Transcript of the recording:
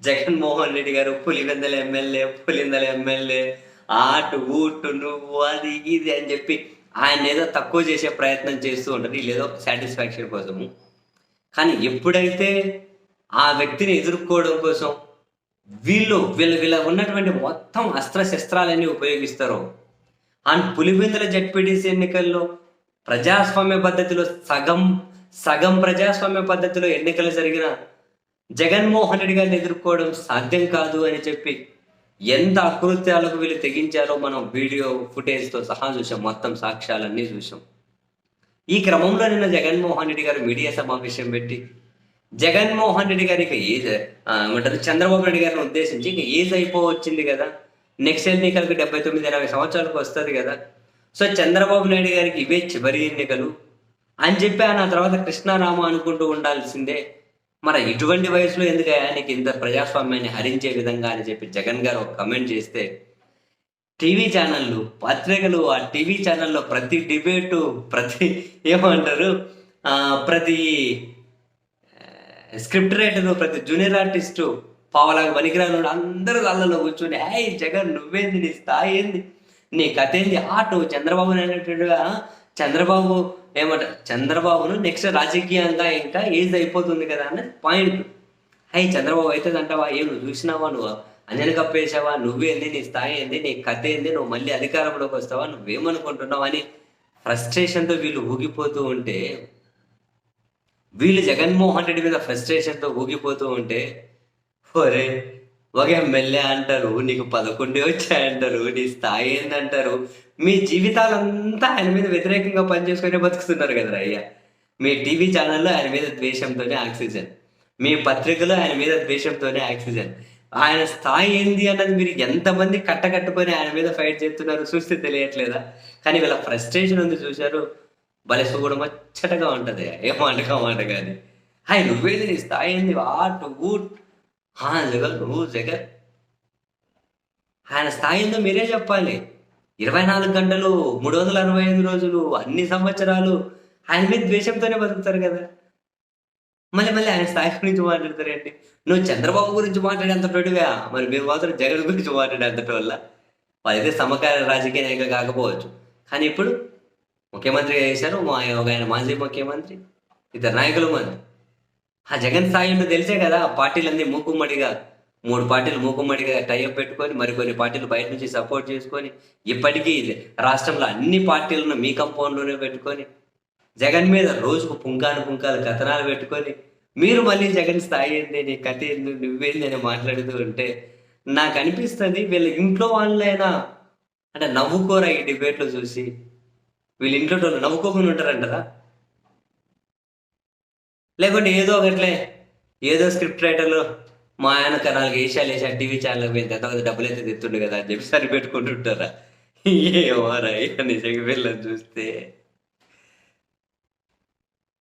జగన్మోహన్ రెడ్డి గారు Pulivendula MLA Pulivendula MLA ఆటు ఊటు నువ్వు అది ఇది అని చెప్పి ఆయన ఏదో తక్కువ చేసే ప్రయత్నం చేస్తూ ఉంటారు వీళ్ళేదో సాటిస్ఫాక్షన్ కోసము. కానీ ఎప్పుడైతే ఆ వ్యక్తిని ఎదుర్కోవడం కోసం వీళ్ళు వీళ్ళ వీళ్ళ ఉన్నటువంటి మొత్తం అస్త్ర శస్త్రాలన్నీ అండ్ పులివెందుల జడ్పీటీసీ ఎన్నికల్లో ప్రజాస్వామ్య పద్ధతిలో సగం సగం ప్రజాస్వామ్య పద్ధతిలో ఎన్నికలు జరిగిన జగన్మోహన్ రెడ్డి గారిని ఎదుర్కోవడం సాధ్యం కాదు అని చెప్పి ఎంత అకృత్యాలకు వీళ్ళు తెగించారో మనం వీడియో ఫుటేజ్తో సహా చూసాం మొత్తం సాక్ష్యాలన్నీ చూసాం. ఈ క్రమంలో నిన్న జగన్మోహన్ రెడ్డి గారు మీడియా సమావేశం పెట్టి జగన్మోహన్ రెడ్డి గారికి ఏజ్ ఏమంటారు చంద్రబాబు నాయుడు గారిని ఉద్దేశించి ఇక ఏజ్ అయిపోవచ్చింది కదా. నెక్స్ట్ ఎన్నికలకు డెబ్బై తొమ్మిది ఎనభై సంవత్సరాలకు వస్తుంది కదా. సో చంద్రబాబు నాయుడు గారికి ఇవే చివరి ఎన్నికలు అని చెప్పి ఆయన తర్వాత కృష్ణారామ అనుకుంటూ ఉండాల్సిందే. మరి ఇటువంటి వయసులో ఎందుకు ఆయనకి ఇంత ప్రజాస్వామ్యాన్ని హరించే విధంగా అని చెప్పి జగన్ గారు ఒక కమెంట్ చేస్తే టీవీ ఛానళ్ళు పత్రికలు ఆ టీవీ ఛానల్లో ప్రతి డిబేటు ప్రతి ఏమంటారు ప్రతి స్క్రిప్ట్ రైటరు ప్రతి జూనియర్ ఆర్టిస్టు పావలాగా పనికిరాను అందరూ వాళ్ళలో కూర్చొని ఏ జగన్ నువ్వేంది నీ స్థాయి ఏంది? నీ కథ ఏంది? ఆటో చంద్రబాబు అనేటట్టుగా చంద్రబాబు ఏమంట చంద్రబాబును నెక్స్ట్ రాజకీయంగా ఇంకా ఏజ్ అయిపోతుంది కదా అన్న పాయింట్ హై చంద్రబాబు అవుతుంది అంటావా ఏం నువ్వు చూసినావా? నువ్వు అంజలి కప్పేసావా నువ్వేంది నీ స్థాయి ఏంది? నీ కథ ఏంది? నువ్వు మళ్ళీ అధికారంలోకి వస్తావా? నువ్వేమనుకుంటున్నావు అని ఫ్రస్ట్రేషన్తో వీళ్ళు ఊగిపోతూ ఉంటే వీళ్ళు జగన్మోహన్ రెడ్డి మీద ఫ్రస్ట్రేషన్తో ఊగిపోతూ ఉంటే ఒరే ఒక ఎమ్మెల్యే అంటారు నీకు పదకొండే వచ్చాయంటారు నీ స్థాయి ఏందంటారు. మీ జీవితాలంతా ఆయన మీద వ్యతిరేకంగా పనిచేసుకునే బతుకుతున్నారు కదా అయ్యా. మీ టీవీ ఛానల్లో ఆయన మీద ద్వేషంతోనే ఆక్సిజన్. మీ పత్రికలో ఆయన మీద ద్వేషంతోనే ఆక్సిజన్. ఆయన స్థాయి ఏంది అన్నది మీరు ఎంతమంది కట్టకట్టుకొని ఆయన మీద ఫైట్ చేస్తున్నారు చూస్తే తెలియట్లేదా? కానీ వీళ్ళ ఫ్రస్ట్రేషన్ ఉంది చూశారు. బలసు కూడా మచ్చటగా ఉంటది. ఏమంటగా మాట కానీ హాయ్ నువ్వేది నీ స్థాయి ఏంది? వాట్ ఊట్. ఆ లెవెల్ నువ్వు జగన్. ఆయన స్థాయి మీరే చెప్పాలి. ఇరవై నాలుగు గంటలు మూడు వందల అరవై ఐదు రోజులు అన్ని సంవత్సరాలు ఆయన మీద ద్వేషంతోనే బతుకుతారు కదా. మళ్ళీ మళ్ళీ ఆయన స్థాయి గురించి మాట్లాడతారండి. నువ్వు చంద్రబాబు గురించి మాట్లాడేంతటోడివా మరి మీరు మాత్రం జగన్ గురించి మాట్లాడేంతటి వల్ల వాళ్ళైతే సమకాలీన రాజకీయ నాయకులు కాకపోవచ్చు. కానీ ఇప్పుడు ముఖ్యమంత్రిగా చేశారు మా ఒక ఆయన మాజీ ముఖ్యమంత్రి ఇద్దరు నాయకులు మంది ఆ జగన్ స్థాయి ఉందో తెలిసే కదా ఆ పార్టీలన్నీ మూకుమ్మడిగా మూడు పార్టీలు మూకుమ్మడిగా టైఅప్ పెట్టుకొని మరికొన్ని పార్టీలు బయట నుంచి సపోర్ట్ చేసుకొని ఇప్పటికీ రాష్ట్రంలో అన్ని పార్టీలను మీ కంపౌండ్లోనే పెట్టుకొని జగన్ మీద రోజుకు పుంకాను పుంకాలు కథనాలు పెట్టుకొని మీరు మళ్ళీ జగన్ స్థాయి ఏంది నీ కథ ఏంది నువ్వేంది అని మాట్లాడుతూ ఉంటే నాకు అనిపిస్తుంది వీళ్ళ ఇంట్లో వాళ్ళైనా అంటే నవ్వుకోరా ఈ డిబేట్లో చూసి వీళ్ళ ఇంట్లో వాళ్ళు నవ్వుకోకుండా ఉంటారంటారా? లేకుంటే ఏదో ఒకట్లే ఏదో స్క్రిప్ట్ రైటర్లు మా ఆయన కనాలకి ఏషియాలు వేసా టీవీ ఛానల్ మీద ఎంత డబ్బులు అయితే తెస్తుండే కదా అని చెప్పి సరిపెట్టుకుంటుంటారా? ఏమోరా నిజంగా పిల్లలు చూస్తే.